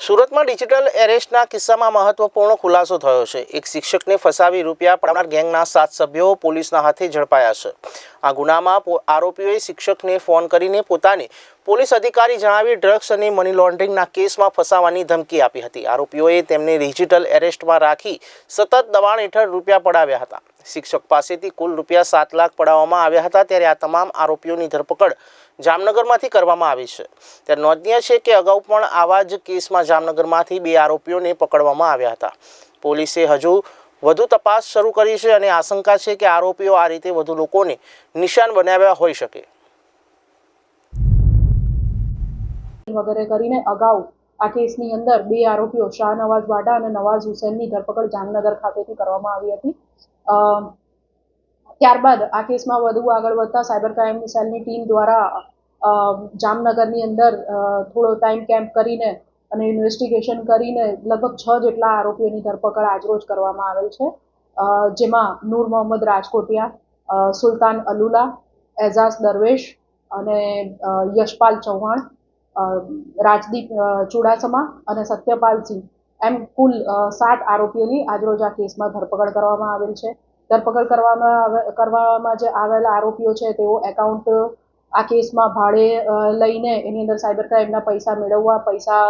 સુરતમાં ડિજિટલ એરેસ્ટના કિસ્સામાં મહત્વપૂર્ણ ખુલાસો થયો છે. એક શિક્ષકને ફસાવી રૂપિયા પડાવનાર ગેંગના સાત સભ્યો પોલીસના હાથે ઝડપાયા છે. આ ગુનામાં આરોપીઓએ શિક્ષકને ફોન કરીને પોતાને પોલીસ અધિકારી જણાવી ડ્રગ્સ અને મની લોન્ડરિંગના કેસમાં ફસાવાની ધમકી આપી હતી. આરોપીઓએ તેમને ડિજિટલ એરેસ્ટમાં રાખી સતત દબાણ હેઠળ રૂપિયા પડાવ્યા હતા. શિક્ષક પાસેથી કુલ રૂપિયા સાત લાખ પડાવવામાં આવ્યા હતા ત્યારે આ તમામ આરોપીઓની ધરપકડ જામનગરમાંથી કરવામાં આવી છે. ત્યારે નોંધનીય છે કે અગાઉ પણ આવા જ કેસમાં જામનગરમાંથી બે આરોપીઓને પકડવામાં આવ્યા હતા. પોલીસે હજુ વધુ તપાસ શરૂ કરી છે અને આશંકા છે કે આરોપીઓ આ રીતે વધુ લોકોને નિશાન બનાવ્યા હોઈ શકે. વગેરે કરીને અગાઉ આ કેસની અંદર બે આરોપીઓ શાહનવાઝ વાડા અને નવાઝ હુસેનની ધરપકડ જામનગર ખાતેથી કરવામાં આવી હતી. ત્યારબાદ આ કેસમાં વધુ આગળ વધતા સાયબર ક્રાઇમ સેલની ટીમ દ્વારા જામનગરની અંદર થોડો ટાઈમ કેમ્પ કરીને અને ઇન્વેસ્ટિગેશન કરીને લગભગ છ જેટલા આરોપીઓની ધરપકડ આજરોજ કરવામાં આવેલ છે. જેમાં નૂર મોહમ્મદ રાજકોટિયા સુલતાન અલુલા, એઝાઝ દરવેશ અને યશપાલ ચૌહાણ રાજદીપ ચુડાસમા અને સત્યપાલસિંહ એમ કુલ સાત આરોપીઓની આજરોજ આ કેસમાં ધરપકડ કરવામાં આવેલ છે. ધરપકડ કરવામાં કરવામાં જે આવેલા આરોપીઓ છે, તેઓ એકાઉન્ટ આ કેસમાં ભાડે લઈને એની અંદર સાયબર ક્રાઇમના પૈસા મેળવવા, પૈસા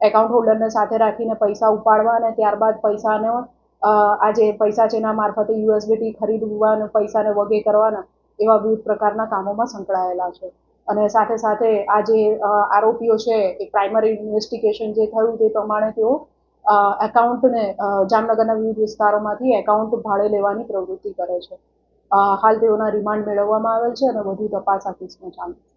એકાઉન્ટ હોલ્ડરને સાથે રાખીને પૈસા ઉપાડવા અને ત્યારબાદ પૈસાનો આ જે પૈસા છે એના મારફતે યુએસબીટી ખરીદવા અને પૈસાને વગે કરવાના એવા વિવિધ પ્રકારના કામોમાં સંકળાયેલા છે. અને સાથે સાથે આ જે આરોપીઓ છે, એ પ્રાઇમરી ઇન્વેસ્ટિગેશન જે થયું તે પ્રમાણે તેઓ એકાઉન્ટને જામનગરના વિવિધ વિસ્તારોમાંથી એકાઉન્ટ ભાડે લેવાની પ્રવૃત્તિ કરે છે. હાલ તેઓના રિમાન્ડ મેળવવામાં આવેલ છે અને વધુ તપાસ આ કેસમાં ચાલુ છે.